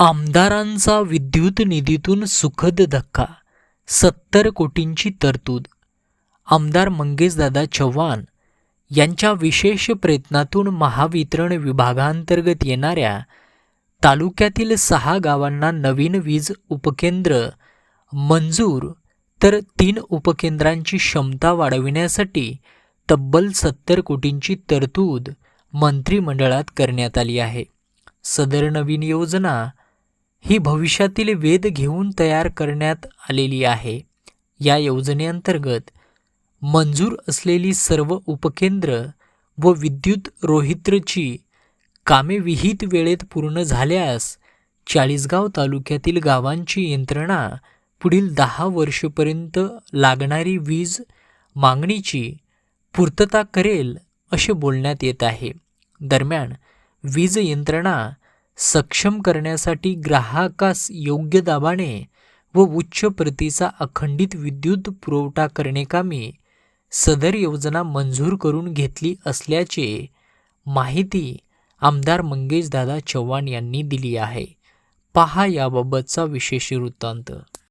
आमदारांचा विद्युत निधीतून सुखद धक्का सत्तर कोटींची तरतूद. आमदार मंगेशदादा चव्हाण यांच्या विशेष प्रयत्नातून महावितरण विभागांतर्गत येणाऱ्या तालुक्यातील सहा गावांना नवीन वीज उपकेंद्र मंजूर तर तीन उपकेंद्रांची क्षमता वाढविण्यासाठी तब्बल सत्तर कोटींची तरतूद मंत्रिमंडळात करण्यात आली आहे. सदर नवीन योजना ही भविष्यातील वेध घेऊन तयार करण्यात आलेली आहे. या योजनेअंतर्गत मंजूर असलेली सर्व उपकेंद्र व विद्युत रोहित्रची कामे विहित वेळेत पूर्ण झाल्यास चाळीसगाव तालुक्यातील गावांची यंत्रणा पुढील दहा वर्षपर्यंत लागणारी वीज मागणीची पूर्तता करेल असे बोलण्यात येत आहे. दरम्यान वीज यंत्रणा सक्षम करण्यासाठी ग्राहकास योग्य दाबाने व उच्च प्रतीचा अखंडित विद्युत पुरवठा करण्याकामी सदर योजना मंजूर करून घेतली असल्याचे माहिती आमदार मंगेशदादा चव्हाण यांनी दिली आहे. पहा याबाबतचा विशेष वृत्तांत.